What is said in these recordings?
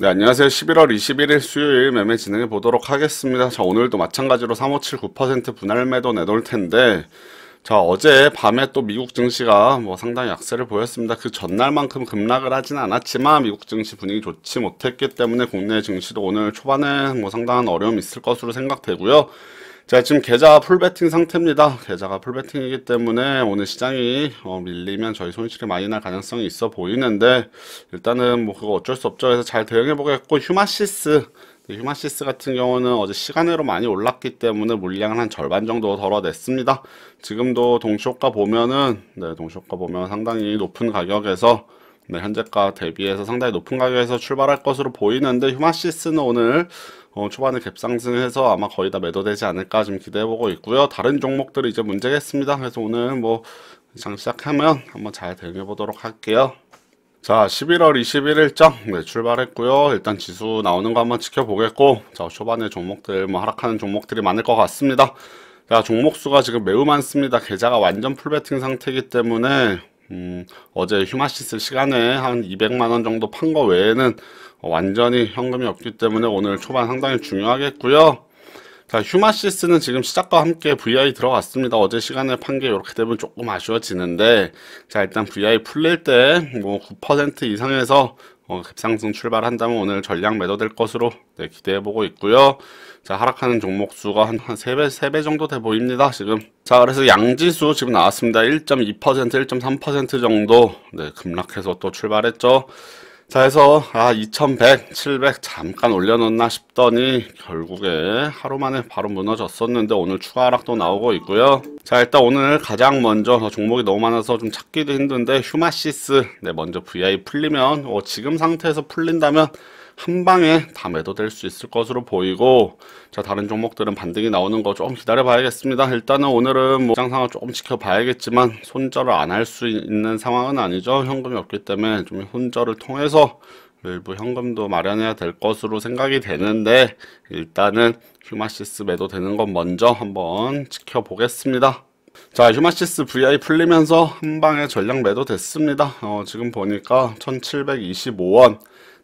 네, 안녕하세요. 11월 21일 수요일 매매 진행해 보도록 하겠습니다. 자, 오늘도 마찬가지로 3579% 분할 매도 내놓을 텐데, 자, 어제 밤에 또 미국 증시가 뭐 상당히 약세를 보였습니다. 그 전날만큼 급락을 하진 않았지만 미국 증시 분위기 좋지 못했기 때문에 국내 증시도 오늘 초반에 뭐 상당한 어려움이 있을 것으로 생각되고요. 자, 지금 계좌 풀베팅 상태입니다. 계좌가 풀베팅이기 때문에 오늘 시장이 어, 밀리면 저희 손실이 많이 날 가능성이 있어 보이는데 일단은 뭐 그거 어쩔 수 없죠. 그래서 잘 대응해 보겠고 휴마시스 네, 휴마시스 같은 경우는 어제 시간으로 많이 올랐기 때문에 물량을 한 절반 정도 덜어냈습니다. 지금도 동시효과 보면은 네, 동시효과 보면 상당히 높은 가격에서 네, 현재가 대비해서 상당히 높은 가격에서 출발할 것으로 보이는데 휴마시스는 오늘 어, 초반에 갭상승해서 아마 거의 다 매도되지 않을까 좀 기대해보고 있고요. 다른 종목들이 이제 문제겠습니다. 그래서 오늘 뭐 장 시작하면 한번 잘 대응해보도록 할게요. 자, 11월 21일 장 네, 출발했고요. 일단 지수 나오는 거 한번 지켜보겠고, 자, 초반에 종목들 뭐 하락하는 종목들이 많을 것 같습니다. 자, 종목 수가 지금 매우 많습니다. 계좌가 완전 풀베팅 상태이기 때문에 음, 어제 휴마시스 시간에 한 200만 원 정도 판 거 외에는 완전히 현금이 없기 때문에 오늘 초반 상당히 중요하겠고요. 자, 휴마시스는 지금 시작과 함께 VI 들어갔습니다. 어제 시간에 판 게 이렇게 되면 조금 아쉬워지는데, 자, 일단 VI 풀릴 때, 뭐, 9% 이상에서, 어, 급상승 출발한다면 오늘 전량 매도될 것으로 네, 기대해보고 있고요. 자, 하락하는 종목 수가 한, 한 3배, 3배 정도 돼 보입니다, 지금. 자, 그래서 양지수 지금 나왔습니다. 1.2%, 1.3% 정도, 네, 급락해서 또 출발했죠. 자, 해서, 아, 2100, 700 잠깐 올려놓나 싶더니, 결국에 하루 만에 바로 무너졌었는데, 오늘 추가 하락도 나오고 있고요. 자, 일단 오늘 가장 먼저, 종목이 너무 많아서 좀 찾기도 힘든데, 휴마시스, 네, 먼저 VI 풀리면, 어, 지금 상태에서 풀린다면, 한 방에 다 매도될 수 있을 것으로 보이고 자 다른 종목들은 반등이 나오는 거 좀 기다려 봐야겠습니다. 일단은 오늘은 뭐 시장 상황 조금 지켜봐야겠지만 손절을 안 할 수 있는 상황은 아니죠. 현금이 없기 때문에 좀 손절을 통해서 일부 현금도 마련해야 될 것으로 생각이 되는데 일단은 휴마시스 매도되는 건 먼저 한번 지켜보겠습니다. 자 휴마시스 VI 풀리면서 한 방에 전량 매도됐습니다. 어, 지금 보니까 1725원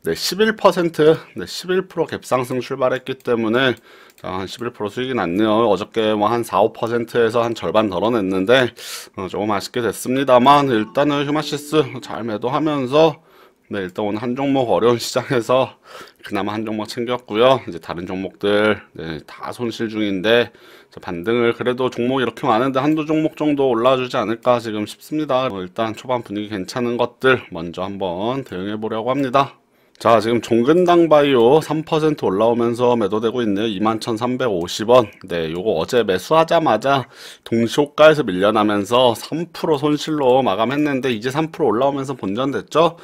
네, 11%, 네, 11% 갭 상승 출발했기 때문에 한 11% 수익이 났네요. 어저께 뭐 한 4, 5%에서 한 절반 덜어냈는데 어, 조금 아쉽게 됐습니다만 일단은 휴마시스 잘 매도하면서 네, 일단 오늘 한 종목 어려운 시장에서 그나마 한 종목 챙겼고요. 이제 다른 종목들 네, 다 손실 중인데 반등을 그래도 종목 이렇게 많은데 한두 종목 정도 올라주지 않을까 지금 싶습니다. 어, 일단 초반 분위기 괜찮은 것들 먼저 한번 대응해 보려고 합니다. 자 지금 종근당 바이오 3% 올라오면서 매도되고 있네요. 21,350원. 네 요거 어제 매수하자마자 동시호가에서 밀려나면서 3% 손실로 마감했는데 이제 3% 올라오면서 본전됐죠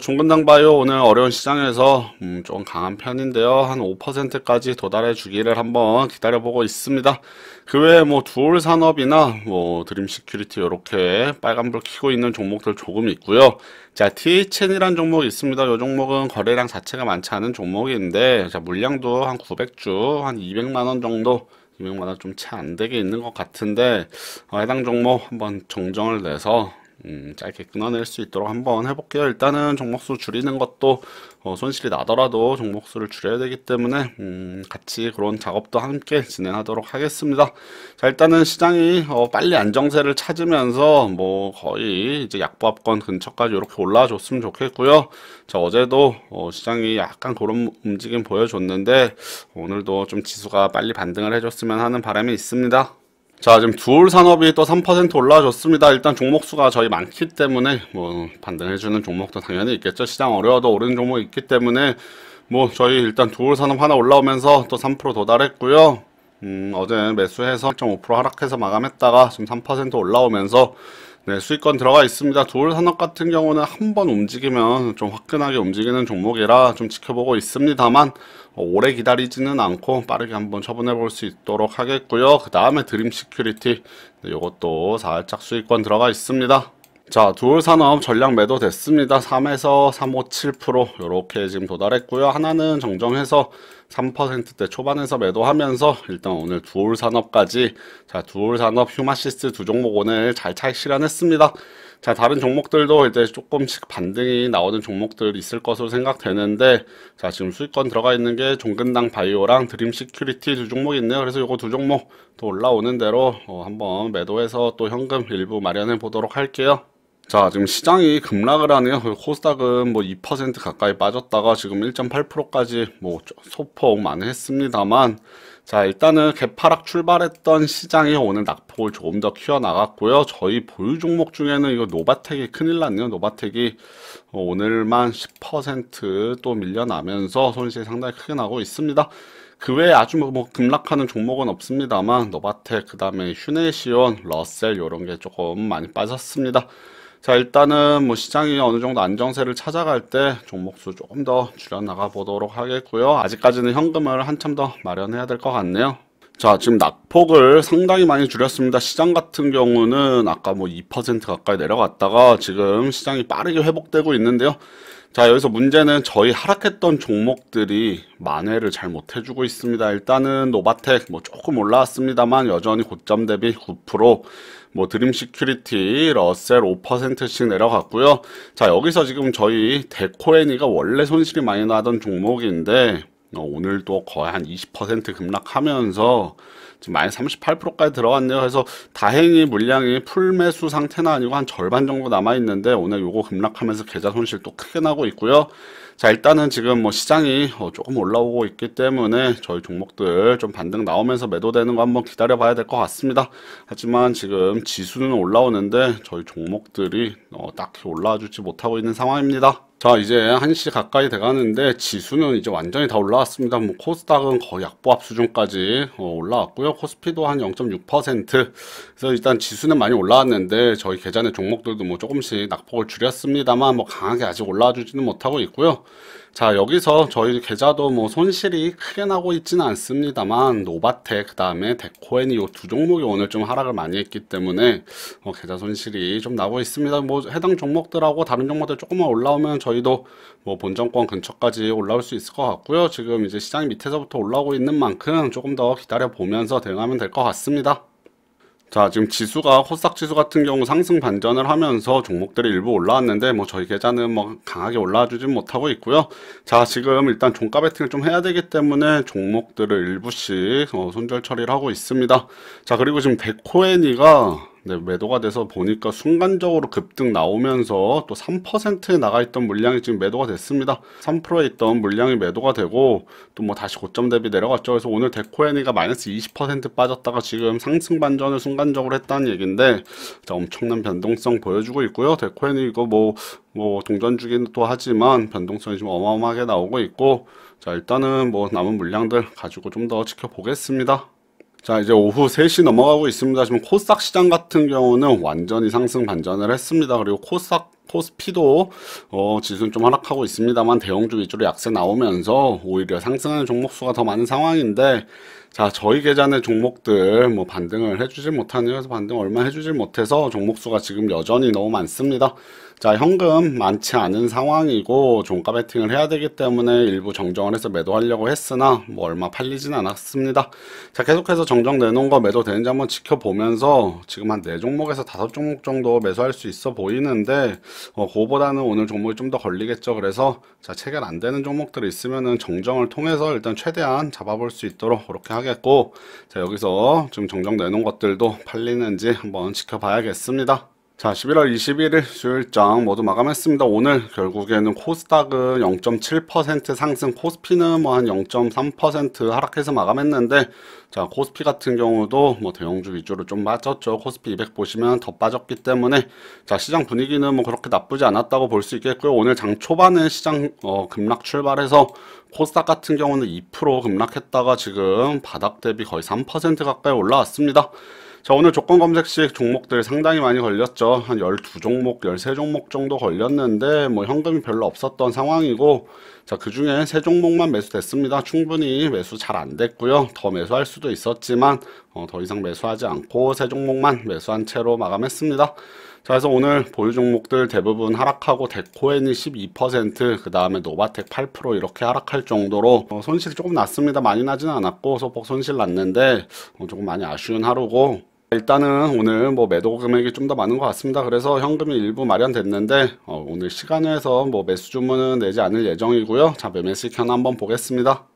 종근당 바이오 오늘 어려운 시장에서 음, 좀 강한 편인데요. 한 5%까지 도달해 주기를 한번 기다려보고 있습니다. 그 외에 뭐 두올 산업이나 뭐 드림 시큐리티 이렇게 빨간불 켜고 있는 종목들 조금 있고요. 자, THN이란 종목이 있습니다. 이 종목은 거래량 자체가 많지 않은 종목인데 자, 물량도 한 900주, 한 200만 원 정도 200만 원 좀 채 안 되게 있는 것 같은데 어, 해당 종목 한번 정정을 내서 음, 짧게 끊어낼 수 있도록 한번 해볼게요. 일단은 종목수 줄이는 것도 어, 손실이 나더라도 종목수를 줄여야 되기 때문에 음, 같이 그런 작업도 함께 진행하도록 하겠습니다. 자 일단은 시장이 어, 빨리 안정세를 찾으면서 뭐 거의 이제 약보합권 근처까지 이렇게 올라와줬으면 좋겠고요. 자 어제도 어, 시장이 약간 그런 움직임 보여줬는데 오늘도 좀 지수가 빨리 반등을 해줬으면 하는 바람이 있습니다. 자 지금 두올 산업이 또 3% 올라와줬습니다. 일단 종목 수가 저희 많기 때문에 뭐 반등해주는 종목도 당연히 있겠죠. 시장 어려워도 오르는 종목이 있기 때문에 뭐 저희 일단 두올 산업 하나 올라오면서 또 3% 도달했고요. 음, 어제 매수해서 1.5% 하락해서 마감했다가 지금 3% 올라오면서 네, 수익권 들어가 있습니다. 두올 산업 같은 경우는 한 번 움직이면 좀 화끈하게 움직이는 종목이라 좀 지켜보고 있습니다만 어, 오래 기다리지는 않고 빠르게 한번 처분해 볼 수 있도록 하겠고요. 그 다음에 드림 시큐리티 네, 이것도 살짝 수익권 들어가 있습니다. 자, 두올 산업 전량 매도 됐습니다. 3에서 357% 이렇게 지금 도달했고요. 하나는 정정해서 3%대 초반에서 매도하면서 일단 오늘 두올 산업까지 자 두올 산업 휴마시스 두 종목 오늘 잘 차익 실현했습니다. 자 다른 종목들도 이제 조금씩 반등이 나오는 종목들 있을 것으로 생각되는데 자 지금 수익권 들어가 있는 게 종근당 바이오랑 드림 시큐리티 두 종목 있네요. 그래서 이거 두 종목 또 올라오는 대로 어, 한번 매도해서 또 현금 일부 마련해 보도록 할게요. 자, 지금 시장이 급락을 하네요. 코스닥은 뭐 2% 가까이 빠졌다가 지금 1.8%까지 뭐 소폭 많이 했습니다만, 자, 일단은 개파락 출발했던 시장이 오늘 낙폭을 조금 더 키워나갔고요. 저희 보유 종목 중에는 이거 노바텍이 큰일 났네요. 노바텍이 오늘만 10%또 밀려나면서 손실이 상당히 크게 나고 있습니다. 그 외에 아주 뭐, 뭐 급락하는 종목은 없습니다만 노바텍 그 다음에 휴네시온, 러셀 이런 게 조금 많이 빠졌습니다. 자 일단은 뭐 시장이 어느 정도 안정세를 찾아갈 때 종목수 조금 더 줄여 나가 보도록 하겠고요. 아직까지는 현금을 한참 더 마련해야 될 것 같네요. 자, 지금 낙폭을 상당히 많이 줄였습니다. 시장 같은 경우는 아까 뭐 2% 가까이 내려갔다가 지금 시장이 빠르게 회복되고 있는데요. 자, 여기서 문제는 저희 하락했던 종목들이 만회를 잘 못해주고 있습니다. 일단은 노바텍 뭐 조금 올라왔습니다만 여전히 고점 대비 9%, 뭐 드림 시큐리티, 러셀 5%씩 내려갔고요. 자, 여기서 지금 저희 데코애니가 원래 손실이 많이 나던 종목인데 어, 오늘도 거의 한 20% 급락하면서 지금 마이너스 38%까지 들어갔네요. 그래서 다행히 물량이 풀 매수 상태는 아니고 한 절반 정도 남아 있는데 오늘 요거 급락하면서 계좌 손실 또 크게 나고 있고요. 자 일단은 지금 뭐 시장이 어, 조금 올라오고 있기 때문에 저희 종목들 좀 반등 나오면서 매도되는 거 한번 기다려 봐야 될 것 같습니다. 하지만 지금 지수는 올라오는데 저희 종목들이 어, 딱히 올라와 주지 못하고 있는 상황입니다. 자 이제 1시 가까이 돼가는데 지수는 이제 완전히 다 올라왔습니다. 뭐 코스닥은 거의 약보합 수준까지 어, 올라왔고요. 코스피도 한 0.6% 그래서 일단 지수는 많이 올라왔는데 저희 계좌의 종목들도 뭐 조금씩 낙폭을 줄였습니다만 뭐 강하게 아직 올라와 주지는 못하고 있고요 자 여기서 저희 계좌도 뭐 손실이 크게 나고 있지는 않습니다만 노바텍 그 다음에 데코앤이 이두 종목이 오늘 좀 하락을 많이 했기 때문에 어, 계좌 손실이 좀 나고 있습니다. 뭐 해당 종목들하고 다른 종목들 조금만 올라오면 저희도 뭐 본정권 근처까지 올라올 수 있을 것 같고요. 지금 이제 시장 밑에서부터 올라오고 있는 만큼 조금 더 기다려 보면서 대응하면 될 것 같습니다 자, 지금 지수가 코스닥 지수 같은 경우 상승 반전을 하면서 종목들이 일부 올라왔는데 뭐 저희 계좌는 뭐 강하게 올라와 주진 못하고 있고요. 자, 지금 일단 종가 배팅을 좀 해야 되기 때문에 종목들을 일부씩 어, 손절 처리를 하고 있습니다. 자, 그리고 지금 데코애니가 네, 매도가 돼서 보니까 순간적으로 급등 나오면서 또 3%에 나가 있던 물량이 지금 매도가 됐습니다. 3%에 있던 물량이 매도가 되고 또 뭐 다시 고점 대비 내려갔죠. 그래서 오늘 데코애니가 마이너스 20% 빠졌다가 지금 상승 반전을 순간적으로 했다는 얘기인데 자, 엄청난 변동성 보여주고 있고요. 데코애니 이거 뭐, 뭐 동전 주기는 또 하지만 변동성이 좀 어마어마하게 나오고 있고 자, 일단은 뭐 남은 물량들 가지고 좀 더 지켜보겠습니다. 자 이제 오후 3시 넘어가고 있습니다. 지금 코스닥 시장 같은 경우는 완전히 상승 반전을 했습니다. 그리고 코스닥 코스피도 어, 지수는 좀 하락하고 있습니다만 대형주 위주로 약세 나오면서 오히려 상승하는 종목 수가 더 많은 상황인데 자 저희 계좌의 종목들 뭐 반등을 해주질 못하네요. 그래서 반등 얼마 해주질 못해서 종목 수가 지금 여전히 너무 많습니다. 자 현금 많지 않은 상황이고 종가 베팅을 해야 되기 때문에 일부 정정을 해서 매도하려고 했으나 뭐 얼마 팔리진 않았습니다. 자 계속해서 정정 내놓은 거 매도 되는지 한번 지켜보면서 지금 한 4종목에서 5종목 정도 매수할 수 있어 보이는데 어, 그거보다는 오늘 종목이 좀 더 걸리겠죠. 그래서 자 체결 안 되는 종목들이 있으면은 정정을 통해서 일단 최대한 잡아볼 수 있도록 그렇게 하겠고 자 여기서 지금 정정 내놓은 것들도 팔리는지 한번 지켜봐야겠습니다. 자, 11월 21일 수요일장 모두 마감했습니다. 오늘 결국에는 코스닥은 0.7% 상승, 코스피는 뭐 한 0.3% 하락해서 마감했는데, 자, 코스피 같은 경우도 뭐 대형주 위주로 좀 빠졌죠. 코스피 200 보시면 더 빠졌기 때문에, 자, 시장 분위기는 뭐 그렇게 나쁘지 않았다고 볼 수 있겠고요. 오늘 장 초반에 시장 어, 급락 출발해서 코스닥 같은 경우는 2% 급락했다가 지금 바닥 대비 거의 3% 가까이 올라왔습니다. 자, 오늘 조건 검색식 종목들 상당히 많이 걸렸죠. 한 12종목, 13종목 정도 걸렸는데, 뭐 현금이 별로 없었던 상황이고, 자, 그 중에 3종목만 매수됐습니다. 충분히 매수 잘 안 됐고요. 더 매수할 수도 있었지만, 어, 더 이상 매수하지 않고 3종목만 매수한 채로 마감했습니다. 자, 그래서 오늘 보유 종목들 대부분 하락하고 데코엔이 12%, 그 다음에 노바텍 8% 이렇게 하락할 정도로 어, 손실이 조금 났습니다. 많이 나지는 않았고 소폭 손실 났는데 어, 조금 많이 아쉬운 하루고 일단은 오늘 뭐 매도 금액이 좀 더 많은 것 같습니다. 그래서 현금이 일부 마련됐는데 어, 오늘 시간에서 뭐 매수 주문은 내지 않을 예정이고요. 자, 매매 시켜 한번 보겠습니다.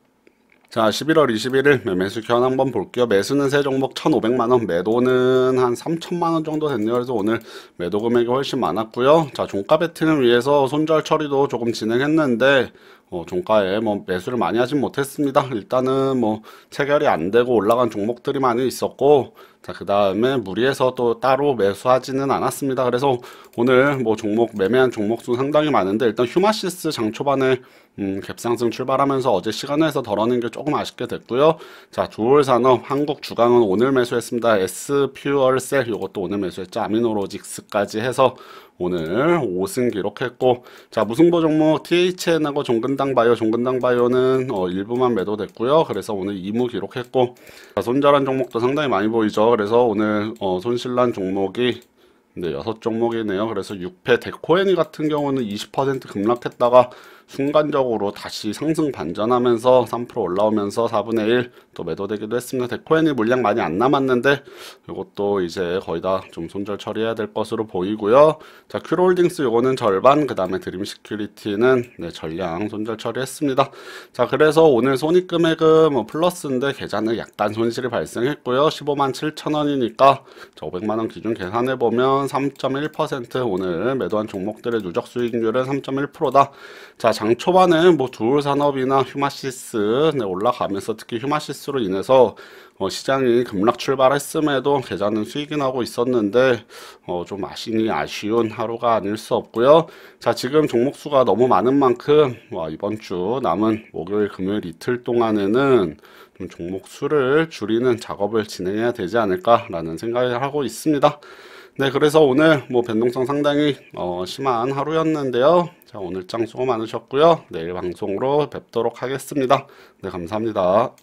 자, 11월 21일 매매수 교환 한번 볼게요. 매수는 세 종목 1,500만원, 매도는 한 3천만원 정도 됐네요. 그래서 오늘 매도 금액이 훨씬 많았고요. 자, 종가 배팅을 위해서 손절 처리도 조금 진행했는데, 어, 종가에 뭐 매수를 많이 하진 못했습니다. 일단은 뭐 체결이 안 되고 올라간 종목들이 많이 있었고, 자, 그 다음에 무리해서 또 따로 매수하지는 않았습니다. 그래서 오늘 뭐 종목, 매매한 종목 수 상당히 많은데, 일단 휴마시스 장 초반에 음, 갭상승 출발하면서 어제 시간에서 덜어낸 게 조금 아쉽게 됐고요. 자, 두올 산업 한국 주강은 오늘 매수했습니다. S 퓨얼셀 이것도 오늘 매수했죠. 아미노로직스까지 해서 오늘 5승 기록했고 자 무승부 종목 THN하고 종근당 바이오 종근당 바이오는 어, 일부만 매도됐고요 그래서 오늘 2무 기록했고 자, 손절한 종목도 상당히 많이 보이죠 그래서 오늘 어, 손실난 종목이 네, 여섯 종목이네요. 그래서 6패 데코애니 같은 경우는 20% 급락했다가 순간적으로 다시 상승 반전하면서 3% 올라오면서 4분의 1 또 매도되기도 했습니다. 데코엔이 물량 많이 안 남았는데 이것도 이제 거의 다 좀 손절 처리해야 될 것으로 보이고요. 자, 큐롤딩스 요거는 절반, 그 다음에 드림 시큐리티는 네, 전량 손절 처리했습니다. 자, 그래서 오늘 손익 금액은 뭐 플러스인데 계좌는 약간 손실이 발생했고요. 15만 7천 원이니까 500만 원 기준 계산해 보면 3.1% 오늘 매도한 종목들의 누적 수익률은 3.1%다. 자, 장 초반에 뭐 두울 산업이나 휴마시스 네, 올라가면서 특히 휴마시스로 인해서 어, 시장이 급락 출발했음에도 계좌는 수익이 나고 있었는데 어, 좀 아쉬니 아쉬운 하루가 아닐 수 없고요. 자 지금 종목 수가 너무 많은 만큼 와, 이번 주 남은 목요일 금요일 이틀 동안에는 좀 종목 수를 줄이는 작업을 진행해야 되지 않을까라는 생각을 하고 있습니다. 네, 그래서 오늘 뭐 변동성 상당히 어, 심한 하루였는데요. 자, 오늘 장 수고 많으셨고요. 내일 방송으로 뵙도록 하겠습니다. 네, 감사합니다.